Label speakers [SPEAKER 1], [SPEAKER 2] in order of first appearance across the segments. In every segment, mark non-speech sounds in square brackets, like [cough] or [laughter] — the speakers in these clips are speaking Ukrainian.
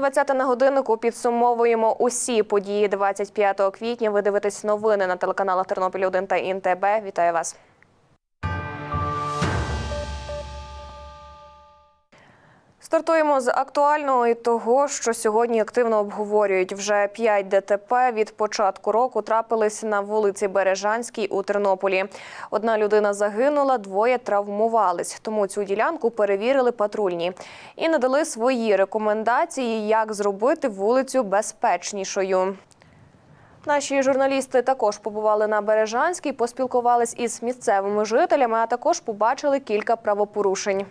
[SPEAKER 1] 20 на годиннику підсумовуємо усі події 25 квітня. Ви дивитесь новини на телеканалах Тернопіль 1 та ІНТБ. Вітаю вас. Стартуємо з актуального і того, що сьогодні активно обговорюють. Вже 5 ДТП від початку року трапились на вулиці Бережанській у Тернополі. Одна людина загинула, двоє травмувались. Тому цю ділянку перевірили патрульні і надали свої рекомендації, як зробити вулицю безпечнішою. Наші журналісти також побували на Бережанській, поспілкувались із місцевими жителями, а також побачили кілька правопорушень.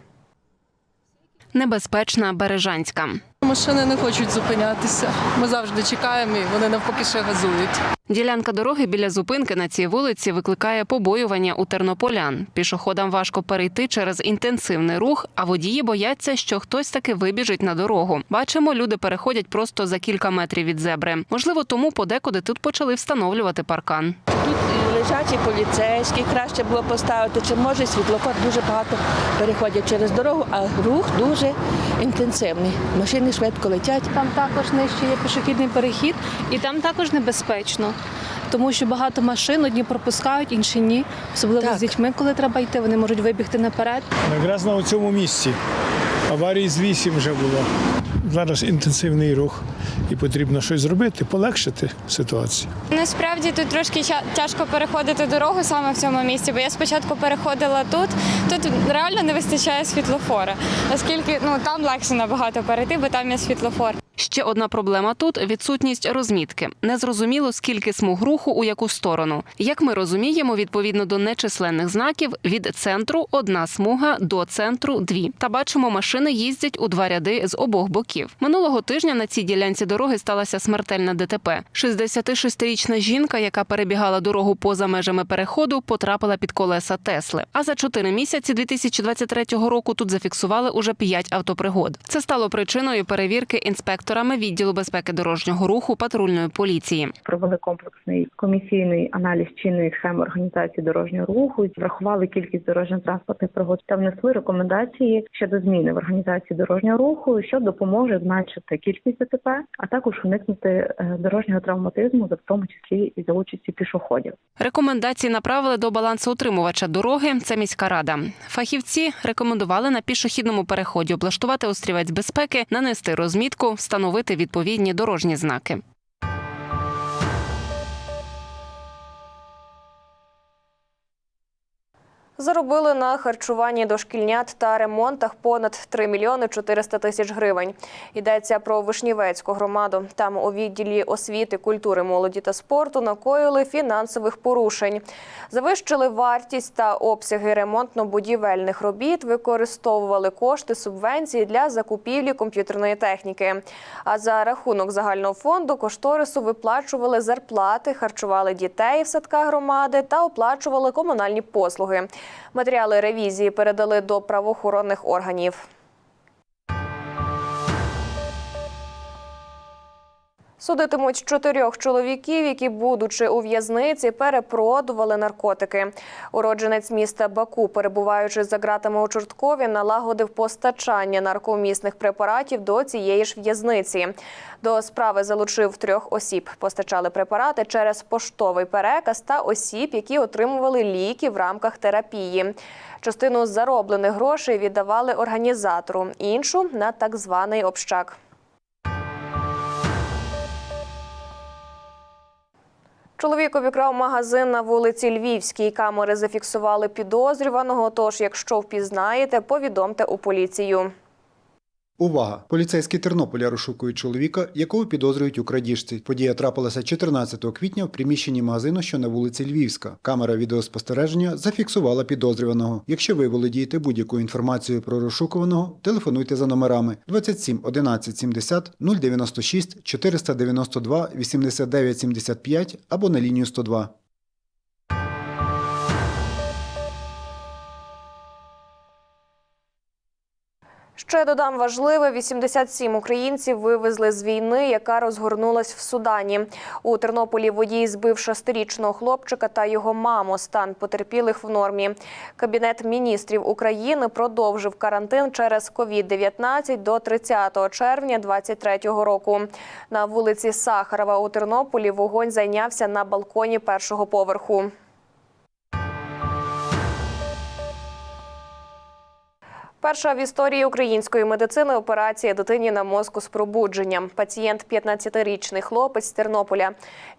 [SPEAKER 2] Небезпечна Бережанська.
[SPEAKER 3] Машини не хочуть зупинятися. Ми завжди чекаємо і вони навпаки ще газують.
[SPEAKER 2] Ділянка дороги біля зупинки на цій вулиці викликає побоювання у тернополян. Пішоходам важко перейти через інтенсивний рух, а водії бояться, що хтось таки вибіжить на дорогу. Бачимо, люди переходять просто за кілька метрів від зебри. Можливо, тому подекуди тут почали встановлювати паркан.
[SPEAKER 4] Тут лежачі поліцейські, краще було поставити, чи може світлофор дуже багато переходять через дорогу, а рух дуже інтенсивний. Машини швидко летять.
[SPEAKER 5] Там також нижче є пішохідний перехід, і там також небезпечно, тому що багато машин одні пропускають, інші ні. Особливо
[SPEAKER 4] Так.
[SPEAKER 5] з дітьми, коли треба йти, вони можуть вибігти наперед.
[SPEAKER 6] Якраз на цьому місці. Аварії з 8 вже було. Зараз інтенсивний рух і потрібно щось зробити, полегшити ситуацію.
[SPEAKER 7] Насправді тут трошки тяжко переходити дорогу саме в цьому місці, бо я спочатку переходила тут. Тут реально не вистачає світлофора, оскільки ну там легше набагато перейти, бо там є світлофор.
[SPEAKER 2] Ще одна проблема тут відсутність розмітки. Незрозуміло, скільки смуг руху у яку сторону. Як ми розуміємо, відповідно до нечисленних знаків від центру одна смуга до центру дві. Та бачимо, машини їздять у два ряди з обох боків. Минулого тижня на цій ділянці дороги сталася смертельна ДТП. 66-річна жінка, яка перебігала дорогу поза межами переходу, потрапила під колеса Тесли. А за чотири місяці 2023 року тут зафіксували уже п'ять автопригод. Це стало причиною перевірки інспекторами відділу безпеки дорожнього руху патрульної поліції.
[SPEAKER 8] провели комплексний комісійний аналіз чинної схеми організації дорожнього руху, врахували кількість дорожньо-транспортних пригод та внесли рекомендації щодо зміни в організації дорожнього руху, що допоможе зменшити кількість ДТП, а також уникнути е, дорожнього травматизму, в тому числі і за участі пішоходів.
[SPEAKER 2] Рекомендації направили до балансоутримувача дороги. Це міська рада. Фахівці рекомендували на пішохідному переході облаштувати острівець безпеки, нанести розмітку, встановити відповідні дорожні знаки.
[SPEAKER 1] Заробили на харчуванні дошкільнят та ремонтах понад 3 мільйони 400 тисяч гривень. Йдеться про Вишнівецьку громаду. Там у відділі освіти, культури, молоді та спорту накоїли фінансових порушень. Завищили вартість та обсяги ремонтно-будівельних робіт, використовували кошти субвенції для закупівлі комп'ютерної техніки. А за рахунок загального фонду кошторису виплачували зарплати, харчували дітей в садках громади та оплачували комунальні послуги. Матеріали ревізії передали до правоохоронних органів. Судитимуть чотирьох чоловіків, які, будучи у в'язниці, перепродували наркотики. Уродженець міста Баку, перебуваючи за ґратами у Чорткові, налагодив постачання наркомісних препаратів до цієї ж в'язниці. До справи залучив трьох осіб. Постачали препарати через поштовий переказ та осіб, які отримували ліки в рамках терапії. Частину зароблених грошей віддавали організатору, іншу на так званий общак. Чоловік обікрав магазин на вулиці Львівській. Камери зафіксували підозрюваного. Тож, якщо впізнаєте, повідомте у поліцію.
[SPEAKER 9] Увага! Поліцейські Тернополя розшукують чоловіка, якого підозрюють у крадіжці. Подія трапилася 14 квітня в приміщенні магазину, що на вулиці Львівська. Камера відеоспостереження зафіксувала підозрюваного. Якщо ви володієте будь-якою інформацією про розшукуваного, телефонуйте за номерами 27 11 70 096 492 89 75 або на лінію 102.
[SPEAKER 1] Ще додам важливе: 87 українців вивезли з війни, яка розгорнулась в Судані. У Тернополі водій збив шестирічного хлопчика та його маму. Стан потерпілих в нормі. Кабінет міністрів України продовжив карантин через COVID-19 до 30 червня 2023 року. На вулиці Сахарова у Тернополі вогонь зайнявся на балконі першого поверху. Перша в історії української медицини операція дитині на мозку з пробудженням. Пацієнт 15-річний хлопець з Тернополя.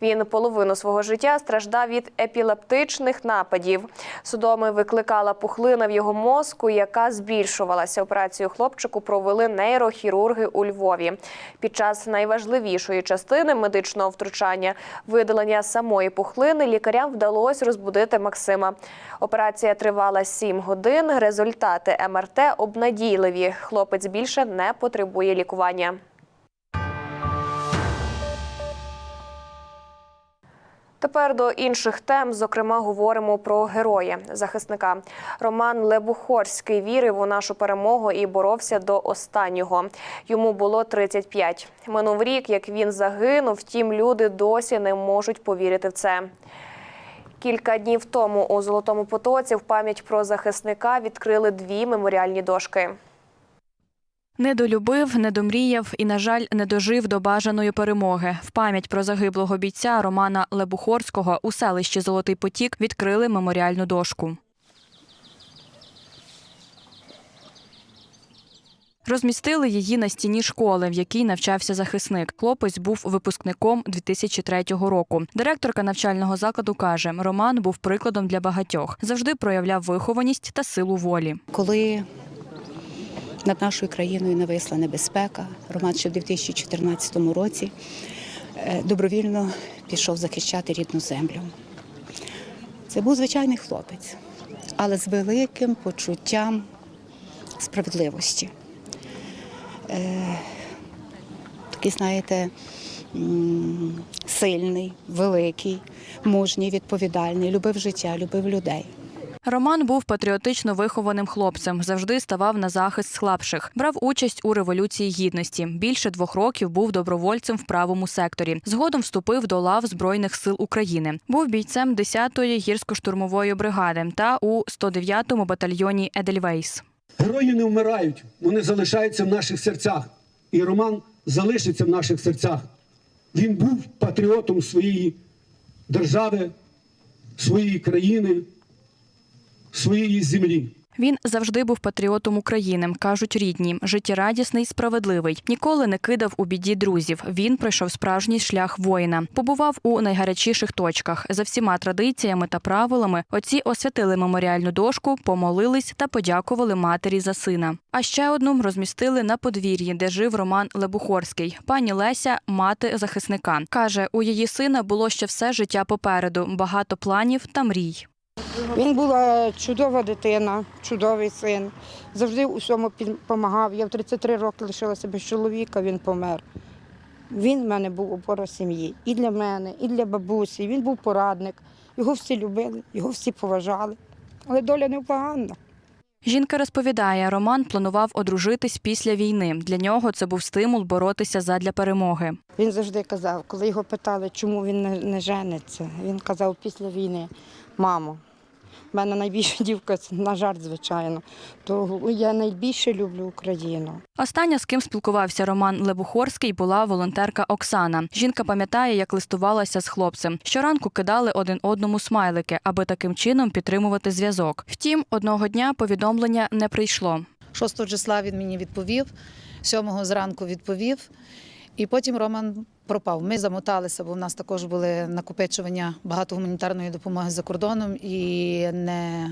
[SPEAKER 1] Він половину свого життя страждав від епілептичних нападів. Судоми викликала пухлина в його мозку, яка збільшувалася. Операцію хлопчику провели нейрохірурги у Львові. Під час найважливішої частини медичного втручання видалення самої пухлини лікарям вдалося розбудити Максима. Операція тривала 7 годин. Результати МРТ обнадійливі. Хлопець більше не потребує лікування. Тепер до інших тем, зокрема, говоримо про героя захисника. Роман Лебухорський вірив у нашу перемогу і боровся до останнього. Йому було 35. Минув рік, як він загинув. Втім, люди досі не можуть повірити в це. Кілька днів тому у Золотому Потоці в пам'ять про захисника відкрили дві меморіальні дошки.
[SPEAKER 10] Не долюбив, не домріяв і, на жаль, не дожив до бажаної перемоги. В пам'ять про загиблого бійця Романа Лебухорського у селищі Золотий Потік відкрили меморіальну дошку. Розмістили її на стіні школи, в якій навчався захисник. Хлопець був випускником 2003 року. Директорка навчального закладу каже, Роман був прикладом для багатьох. Завжди проявляв вихованість та силу волі.
[SPEAKER 11] Коли над нашою країною нависла небезпека, Роман ще в 2014 році е, добровільно пішов захищати рідну землю. Це був звичайний хлопець, але з великим почуттям справедливості. Е, Такий, знаєте, сильний, великий, мужній, відповідальний, любив життя, любив людей.
[SPEAKER 10] Роман був патріотично вихованим хлопцем, завжди ставав на захист слабших, брав участь у революції гідності. Більше двох років був добровольцем в правому секторі. Згодом вступив до лав збройних сил України. Був бійцем 10-ї гірсько-штурмової бригади та у 109-му батальйоні Едельвейс.
[SPEAKER 12] Герої не вмирають, вони залишаються в наших серцях. І Роман залишиться в наших серцях. Він був патріотом своєї держави, своєї країни, своєї землі.
[SPEAKER 10] Він завжди був патріотом України, кажуть рідні. Життєрадісний, справедливий. Ніколи не кидав у біді друзів. Він пройшов справжній шлях воїна. Побував у найгарячіших точках. За всіма традиціями та правилами отці освятили меморіальну дошку, помолились та подякували матері за сина. А ще одну розмістили на подвір'ї, де жив Роман Лебухорський. Пані Леся, мати захисника, каже, у її сина було ще все життя попереду, багато планів та мрій.
[SPEAKER 13] Він була чудова дитина, чудовий син. Завжди у всьому допомагав. Я в 33 роки лишилася без чоловіка, він помер. Він в мене був опора сім'ї. І для мене, і для бабусі. Він був порадник. Його всі любили, його всі поважали. Але доля невпоганна.
[SPEAKER 10] Жінка розповідає, Роман планував одружитись після війни. Для нього це був стимул боротися задля перемоги.
[SPEAKER 13] Він завжди казав, коли його питали, чому він не жениться, він казав після війни, мамо, в мене найбільша [laughs] дівка, на жарт, звичайно, то я найбільше люблю Україну.
[SPEAKER 10] Остання, з ким спілкувався Роман Лебухорський, була волонтерка Оксана. Жінка пам'ятає, як листувалася з хлопцем. Щоранку кидали один одному смайлики, аби таким чином підтримувати зв'язок. Втім, одного дня повідомлення не прийшло.
[SPEAKER 14] 6 числа він мені відповів, 7 зранку відповів, і потім Роман пропав. Ми замоталися, бо в нас також були накопичування багато гуманітарної допомоги за кордоном і не.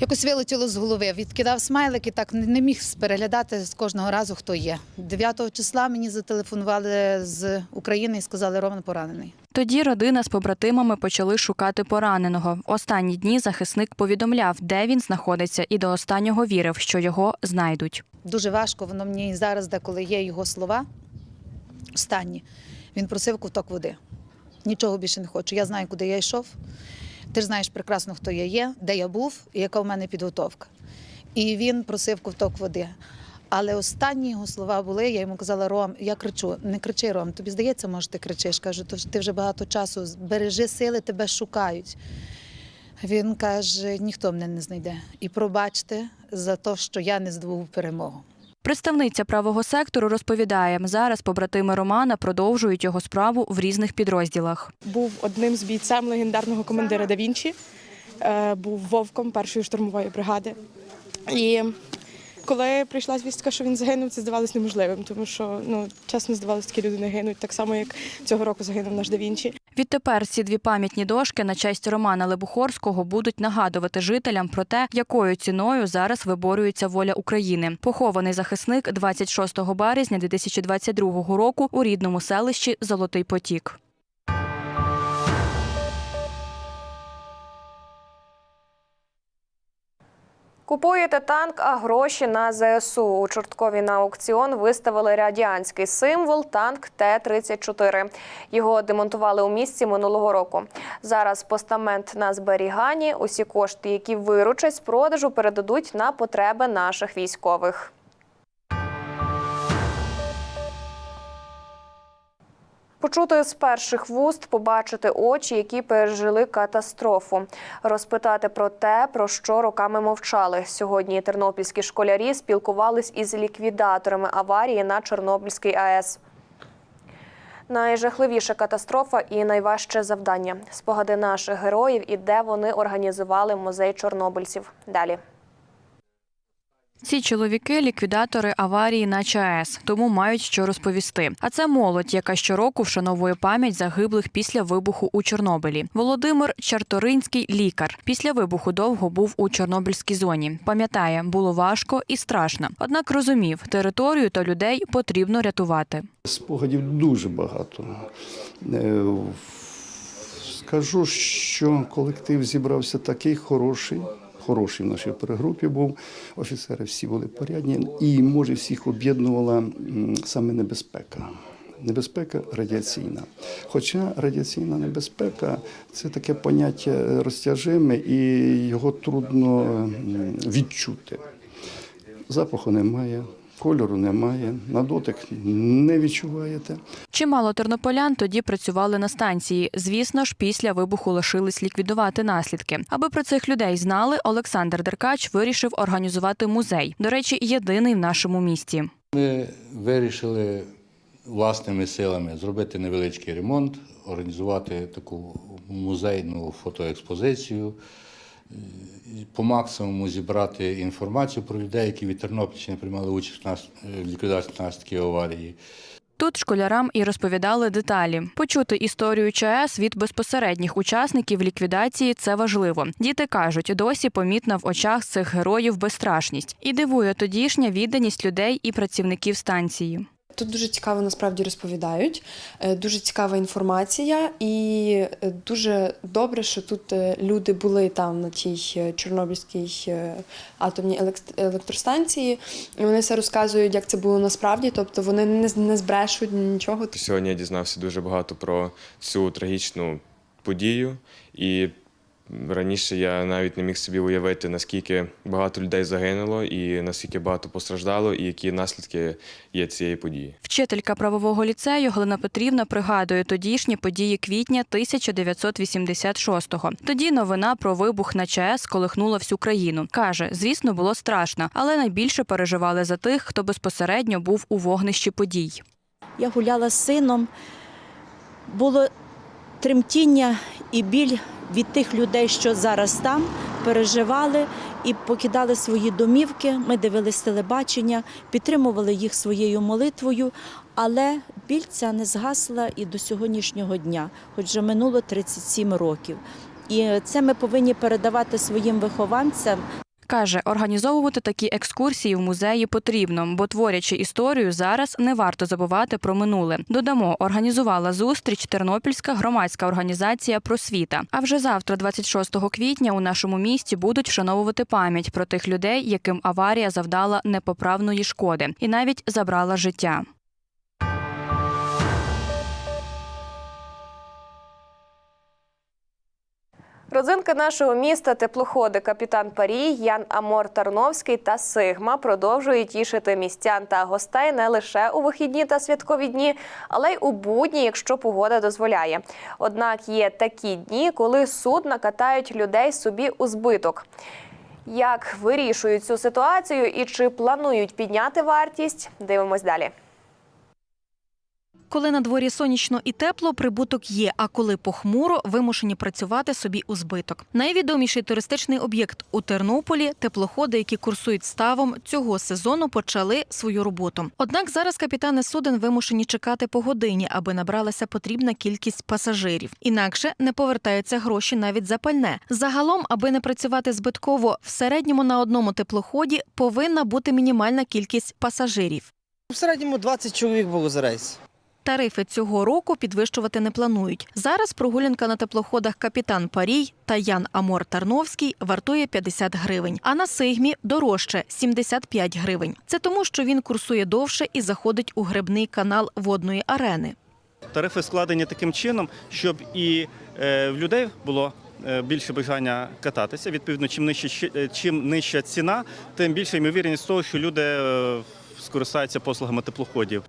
[SPEAKER 14] Якось вилетіло з голови. Відкидав смайлик і так не міг переглядати з кожного разу, хто є. 9 числа мені зателефонували з України і сказали, Роман поранений.
[SPEAKER 10] Тоді родина з побратимами почали шукати пораненого. Останні дні захисник повідомляв, де він знаходиться, і до останнього вірив, що його знайдуть.
[SPEAKER 14] Дуже важко, воно мені зараз, деколи є його слова. Останні. Він просив ковток води. Нічого більше не хочу. Я знаю, куди я йшов. Ти ж знаєш прекрасно, хто я є, де я був і яка в мене підготовка. і він просив ковток води. Але останні його слова були, я йому казала, Ром, я кричу, не кричи, Ром, тобі здається, може, ти кричиш. Кажу, ти вже багато часу, бережи сили, тебе шукають. Він каже: ніхто мене не знайде. І пробачте за те, що я не здобув перемогу.
[SPEAKER 10] Представниця правого сектору розповідає, зараз побратими Романа продовжують його справу в різних підрозділах.
[SPEAKER 15] був одним з бійцем легендарного командира Да Вінчі, е, був вовком першої штурмової бригади. І коли прийшла звістка, що він загинув, це здавалось неможливим, тому що ну чесно здавалося, такі люди не гинуть, так само як цього року загинув наш Да Вінчі.
[SPEAKER 10] Відтепер ці дві пам'ятні дошки на честь Романа Лебухорського будуть нагадувати жителям про те, якою ціною зараз виборюється воля України. Похований захисник 26 березня 2022 року у рідному селищі Золотий Потік.
[SPEAKER 1] Купуєте танк, а гроші на ЗСУ. У Чорткові на аукціон виставили радянський символ танк Т-34. Його демонтували у місці минулого року. Зараз постамент на зберіганні. Усі кошти, які виручать з продажу, передадуть на потреби наших військових. Почути з перших вуст, побачити очі, які пережили катастрофу, розпитати про те, про що роками мовчали. Сьогодні тернопільські школярі спілкувались із ліквідаторами аварії на Чорнобильській АЕС. Найжахливіша катастрофа і найважче завдання спогади наших героїв і де вони організували музей чорнобильців. Далі.
[SPEAKER 10] Ці чоловіки ліквідатори аварії на ЧАЕС, тому мають що розповісти. А це молодь, яка щороку вшановує пам'ять загиблих після вибуху у Чорнобилі. Володимир Чарторинський лікар. Після вибуху довго був у Чорнобильській зоні. Пам'ятає, було важко і страшно. Однак розумів, територію та людей потрібно рятувати.
[SPEAKER 16] Спогадів дуже багато. Е, Скажу, що колектив зібрався такий хороший. Хороший в нашій перегрупі був. Офіцери всі були порядні, і може всіх об'єднувала саме небезпека. Небезпека радіаційна. Хоча радіаційна небезпека це таке поняття розтяжиме і його трудно відчути. Запаху немає, кольору немає, на дотик не відчуваєте.
[SPEAKER 10] Чимало тернополян тоді працювали на станції. Звісно ж, після вибуху лишились ліквідувати наслідки. Аби про цих людей знали, Олександр Деркач вирішив організувати музей. До речі, єдиний в нашому місті.
[SPEAKER 17] Ми вирішили власними силами зробити невеличкий ремонт, організувати таку музейну фотоекспозицію, по максимуму зібрати інформацію про людей, які від Тернопільщини приймали участь нас- в ліквідації наслідків аварії.
[SPEAKER 10] Тут школярам і розповідали деталі. Почути історію ЧАЕС від безпосередніх учасників ліквідації це важливо. Діти кажуть, досі помітна в очах цих героїв безстрашність і дивує тодішня відданість людей і працівників станції.
[SPEAKER 18] Тут дуже цікаво насправді розповідають, е, дуже цікава інформація, і е, дуже добре, що тут е, люди були там на тій Чорнобильській атомній елект- електростанції. І вони все розказують, як це було насправді. Тобто вони не збрешуть нічого.
[SPEAKER 19] Сьогодні я дізнався дуже багато про цю трагічну подію, і раніше я навіть не міг собі уявити, наскільки багато людей загинуло, і наскільки багато постраждало, і які наслідки є цієї події.
[SPEAKER 10] Вчителька правового ліцею Галина Петрівна пригадує тодішні події квітня 1986-го. Тоді новина про вибух на ЧАЕС колихнула всю країну. Каже, звісно, було страшно, але найбільше переживали за тих, хто безпосередньо був у вогнищі подій.
[SPEAKER 20] Я гуляла з сином. Було тремтіння і біль від тих людей, що зараз там переживали і покидали свої домівки. Ми дивились телебачення, підтримували їх своєю молитвою, але біль ця не згасла і до сьогоднішнього дня, хоч вже минуло 37 років. І це ми повинні передавати своїм вихованцям.
[SPEAKER 10] Каже, організовувати такі екскурсії в музеї потрібно, бо творячи історію, зараз не варто забувати про минуле. Додамо, організувала зустріч Тернопільська громадська організація Просвіта. А вже завтра, 26 квітня, у нашому місті будуть вшановувати пам'ять про тих людей, яким аварія завдала непоправної шкоди, і навіть забрала життя.
[SPEAKER 1] Родзинки нашого міста теплоходи капітан Парій, Ян Амор Тарновський та Сигма продовжують тішити містян та гостей не лише у вихідні та святкові дні, але й у будні, якщо погода дозволяє. Однак є такі дні, коли судна катають людей собі у збиток. Як вирішують цю ситуацію і чи планують підняти вартість? Дивимось далі.
[SPEAKER 21] Коли на дворі сонячно і тепло, прибуток є. А коли похмуро, вимушені працювати собі у збиток. Найвідоміший туристичний об'єкт у Тернополі теплоходи, які курсують ставом, цього сезону почали свою роботу. Однак зараз капітани суден вимушені чекати по годині, аби набралася потрібна кількість пасажирів. Інакше не повертаються гроші навіть за пальне. Загалом, аби не працювати збитково, в середньому на одному теплоході повинна бути мінімальна кількість пасажирів.
[SPEAKER 22] В середньому 20 чоловік було за рейс.
[SPEAKER 21] Тарифи цього року підвищувати не планують. Зараз прогулянка на теплоходах Капітан Парій та Ян Амор Тарновський вартує 50 гривень, а на Сигмі дорожче 75 гривень. Це тому, що він курсує довше і заходить у гребний канал водної арени.
[SPEAKER 23] Тарифи складені таким чином, щоб і е, в людей було е, більше бажання кататися. Відповідно, чим нижче е, чим нижча ціна, тим більша ймовірність того, що люди скористаються послугами теплоходів.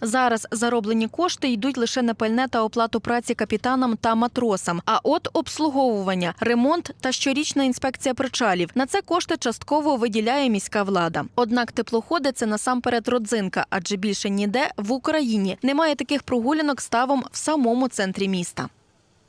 [SPEAKER 21] Зараз зароблені кошти йдуть лише на пальне та оплату праці капітанам та матросам. А от обслуговування, ремонт та щорічна інспекція причалів на це кошти частково виділяє міська влада. Однак теплоходи це насамперед родзинка, адже більше ніде в Україні немає таких прогулянок ставом в самому центрі міста.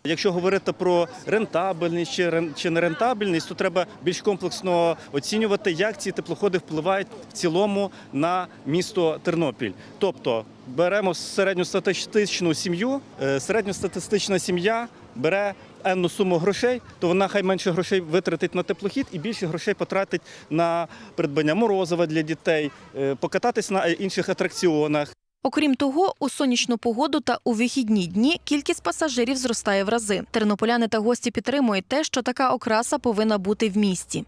[SPEAKER 23] Якщо говорити про рентабельність чи рен- чи нерентабельність, то треба більш комплексно оцінювати, як ці теплоходи впливають в цілому на місто Тернопіль. Тобто беремо середньостатистичну сім'ю, е, середньостатистична сім'я бере енну суму грошей, то вона хай менше грошей витратить на теплохід і більше грошей потратить на придбання морозива для дітей, е, покататись на інших атракціонах.
[SPEAKER 21] Окрім того, у сонячну погоду та у вихідні дні кількість пасажирів зростає в рази. Тернополяни та гості підтримують те, що така окраса повинна бути в місті.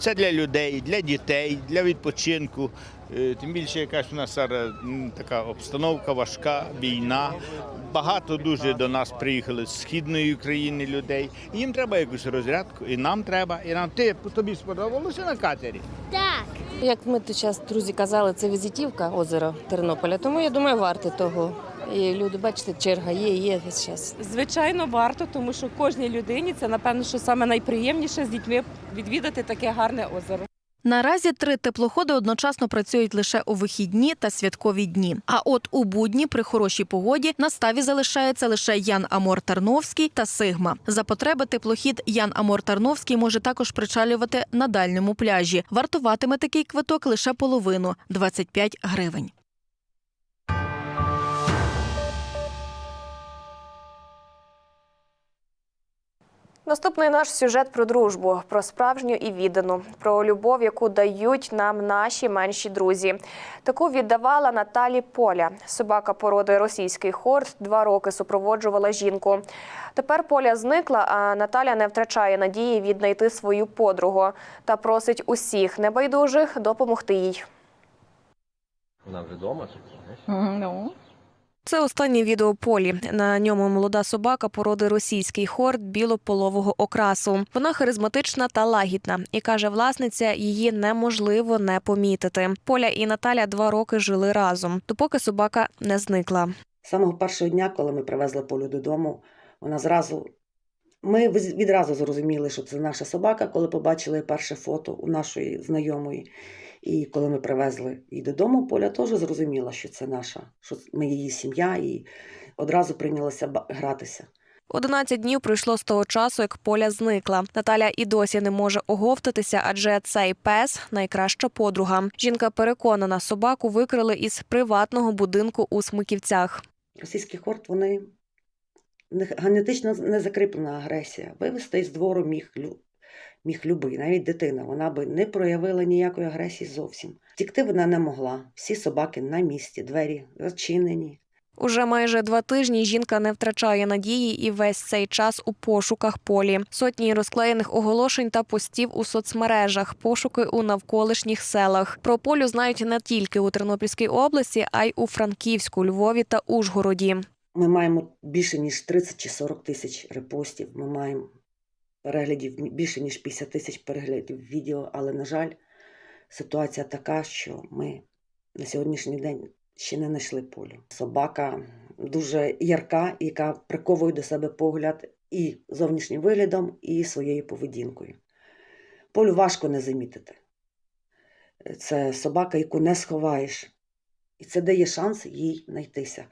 [SPEAKER 24] Це для людей, для дітей, для відпочинку. Е, Тим більше якась у нас зараз така обстановка важка, війна. Багато дуже до нас приїхали з східної України людей. Їм треба якусь розрядку, і нам треба. І нам ти тобі сподобалося на катері?
[SPEAKER 5] Так. Як ми тут час друзі казали, це візитівка озера Тернополя, тому я думаю, варто того. І люди, бачите, черга є, є весь час.
[SPEAKER 25] Звичайно, варто, тому що кожній людині це напевно, що саме найприємніше з дітьми відвідати таке гарне озеро.
[SPEAKER 21] Наразі три теплоходи одночасно працюють лише у вихідні та святкові дні. А от у будні при хорошій погоді на ставі залишається лише Ян Амор Тарновський та Сигма. За потреби теплохід Ян Амор Тарновський може також причалювати на дальньому пляжі. Вартуватиме такий квиток лише половину 25 гривень.
[SPEAKER 1] Наступний наш сюжет про дружбу, про справжню і віддану, про любов, яку дають нам наші менші друзі. Таку віддавала Наталі Поля. Собака породи російський хорд два роки супроводжувала жінку. Тепер Поля зникла, а Наталя не втрачає надії віднайти свою подругу та просить усіх небайдужих допомогти їй.
[SPEAKER 26] Вона вже вдома?
[SPEAKER 1] Ну. Це останнє відео Полі. На ньому молода собака породи російський хорд білополового окрасу. Вона харизматична та лагідна і каже, власниця її неможливо не помітити. Поля і Наталя два роки жили разом, допоки собака не зникла.
[SPEAKER 27] Самого першого дня, коли ми привезли Полю додому, вона зразу. Ми відразу зрозуміли, що це наша собака, коли побачили перше фото у нашої знайомої. І коли ми привезли її додому, Поля теж зрозуміла, що це наша, що ми її сім'я, і одразу прийнялася гратися.
[SPEAKER 1] 11 днів пройшло з того часу, як Поля зникла. Наталя і досі не може оговтатися, адже цей пес найкраща подруга. Жінка переконана, собаку викрили із приватного будинку у Смиківцях.
[SPEAKER 27] Російський хорт, вони генетично не закріплена агресія. Вивезти із двору міг, міг любий, навіть дитина. Вона би не проявила ніякої агресії зовсім. Втікти вона не могла. Всі собаки на місці, двері зачинені.
[SPEAKER 1] Уже майже два тижні жінка не втрачає надії і весь цей час у пошуках полі. Сотні розклеєних оголошень та постів у соцмережах, пошуки у навколишніх селах. Про полю знають не тільки у Тернопільській області, а й у Франківську, Львові та Ужгороді.
[SPEAKER 27] Ми маємо більше ніж 30 чи 40 тисяч репостів. Ми маємо переглядів, більше ніж 50 тисяч переглядів відео, але, на жаль, ситуація така, що ми на сьогоднішній день ще не знайшли полю. Собака дуже ярка, яка приковує до себе погляд і зовнішнім виглядом, і своєю поведінкою. Полю важко не замітити. Це собака, яку не сховаєш. І це дає шанс їй знайтися.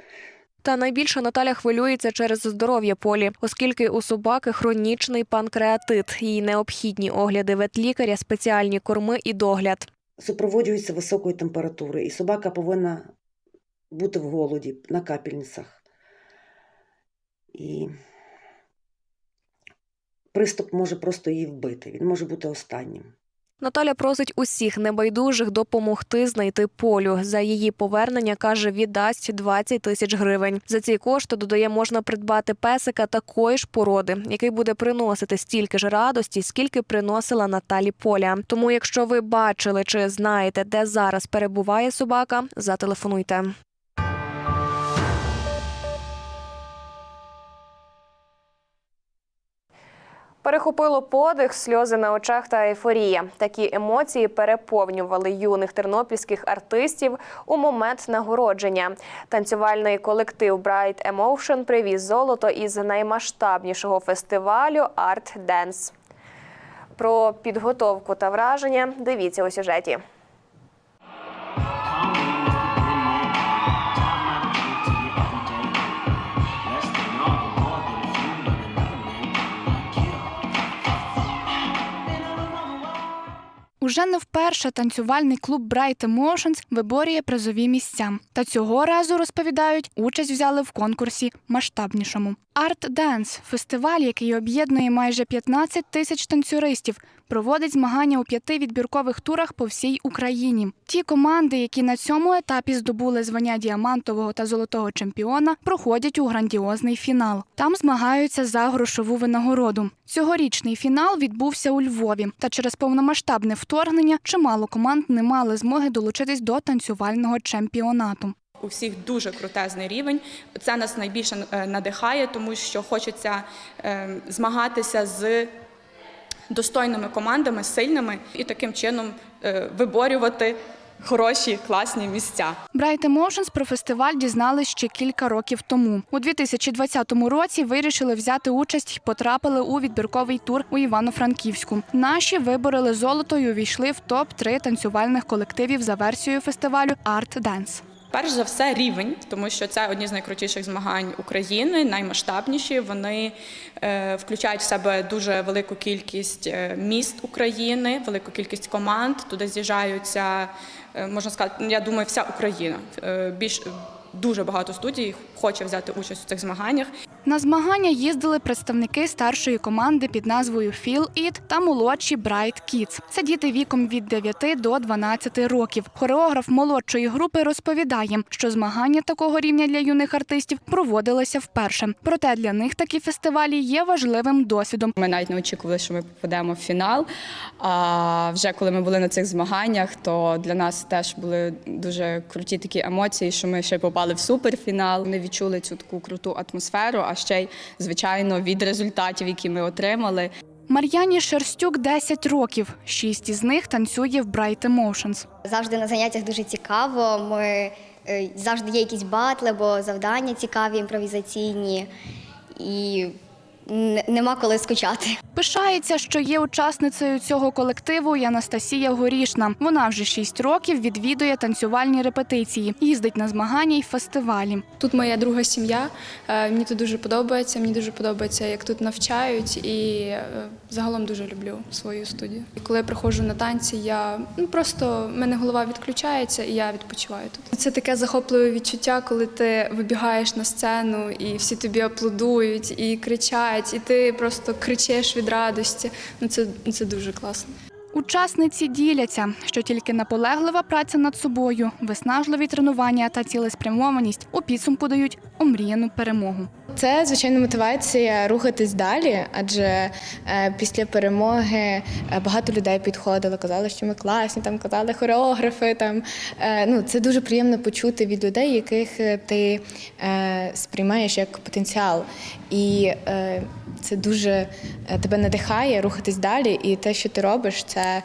[SPEAKER 1] Та найбільше Наталя хвилюється через здоров'я полі, оскільки у собаки хронічний панкреатит. Їй необхідні огляди ветлікаря, спеціальні корми і догляд.
[SPEAKER 27] Супроводжується високою температурою, і собака повинна бути в голоді на капельницях. І приступ може просто її вбити. Він може бути останнім.
[SPEAKER 1] Наталя просить усіх небайдужих допомогти знайти полю. За її повернення каже, віддасть 20 тисяч гривень. За ці кошти додає, можна придбати песика такої ж породи, який буде приносити стільки ж радості, скільки приносила Наталі Поля. Тому, якщо ви бачили чи знаєте, де зараз перебуває собака, зателефонуйте. Перехопило подих, сльози на очах та ейфорія. Такі емоції переповнювали юних тернопільських артистів у момент нагородження. Танцювальний колектив Bright Emotion привіз золото із наймасштабнішого фестивалю Art Dance. Про підготовку та враження дивіться у сюжеті.
[SPEAKER 28] Уже не вперше танцювальний клуб Bright Emotions виборює призові місця. Та цього разу розповідають, участь взяли в конкурсі масштабнішому. Art Dance – фестиваль, який об'єднує майже 15 тисяч танцюристів, проводить змагання у п'яти відбіркових турах по всій Україні. Ті команди, які на цьому етапі здобули звання діамантового та золотого чемпіона, проходять у грандіозний фінал. Там змагаються за грошову винагороду. Цьогорічний фінал відбувся у Львові. Та через повномасштабне вторгнення чимало команд не мали змоги долучитись до танцювального чемпіонату.
[SPEAKER 29] У всіх дуже крутезний рівень. Це нас найбільше е, надихає, тому що хочеться е, змагатися з достойними командами, сильними, і таким чином е, виборювати хороші, класні місця.
[SPEAKER 28] Bright Emotions про фестиваль дізнались ще кілька років тому. У 2020 році вирішили взяти участь і потрапили у відбірковий тур у Івано-Франківську. Наші вибороли золото і увійшли в топ 3 танцювальних колективів за версією фестивалю Art Dance.
[SPEAKER 29] Перш за все, рівень, тому що це одні з найкрутіших змагань України, наймасштабніші. Вони е, включають в себе дуже велику кількість е, міст України, велику кількість команд. Туди з'їжджаються, е, можна сказати, ну, я думаю, вся Україна. Більш дуже багато студій хоче взяти участь у цих змаганнях.
[SPEAKER 28] На змагання їздили представники старшої команди під назвою Feel It та молодші Bright Kids. Це діти віком від 9 до 12 років. Хореограф молодшої групи розповідає, що змагання такого рівня для юних артистів проводилися вперше. Проте для них такі фестивалі є важливим досвідом.
[SPEAKER 29] Ми навіть не очікували, що ми попадемо в фінал. А вже коли ми були на цих змаганнях, то для нас теж були дуже круті такі емоції, що ми ще попали в суперфінал. Ми відчули цю таку круту атмосферу, а ще й звичайно від результатів, які ми отримали.
[SPEAKER 28] Мар'яні Шерстюк 10 років. Шість із них танцює в Bright Emotions.
[SPEAKER 30] Завжди на заняттях дуже цікаво. Ми е, завжди є якісь батли, бо завдання цікаві, імпровізаційні, і нема коли скучати.
[SPEAKER 28] Пишається, що є учасницею цього колективу і Анастасія Горішна. Вона вже шість років відвідує танцювальні репетиції, їздить на змагання й фестивалі.
[SPEAKER 31] Тут моя друга сім'я. Е, Мені тут дуже подобається. Мені дуже подобається, як тут навчають, і е, загалом дуже люблю свою студію. І коли я приходжу на танці, я ну просто в мене голова відключається, і я відпочиваю тут. Це таке захопливе відчуття, коли ти вибігаєш на сцену, і всі тобі аплодують і кричать, і ти просто кричиш від радості. Ну це, це дуже класно.
[SPEAKER 28] Учасниці діляться, що тільки наполеглива праця над собою, виснажливі тренування та цілеспрямованість у підсумку дають омріяну перемогу.
[SPEAKER 32] Це звичайно мотивація рухатись далі, адже е, після перемоги е, багато людей підходили, казали, що ми класні, там казали хореографи. Там е, ну це дуже приємно почути від людей, яких ти сприймаєш як потенціал. І
[SPEAKER 31] це дуже тебе надихає рухатись далі, і те, що ти робиш, це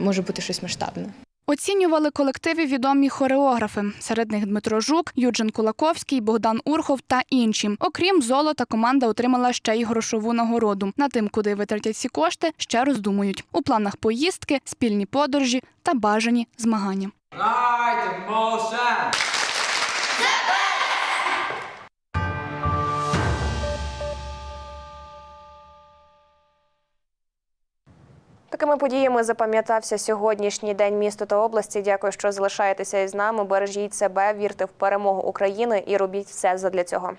[SPEAKER 31] може бути щось масштабне.
[SPEAKER 28] Оцінювали колективи відомі хореографи. Серед них Дмитро Жук, Юджин Кулаковський, Богдан Урхов та інші. Окрім золота, команда отримала ще й грошову нагороду. На тим, куди витратять ці кошти, ще роздумують. У планах поїздки, спільні подорожі та бажані змагання.
[SPEAKER 1] Такими подіями запам'ятався сьогоднішній день міста та області. Дякую, що залишаєтеся із нами. Бережіть себе, вірте в перемогу України і робіть все задля цього.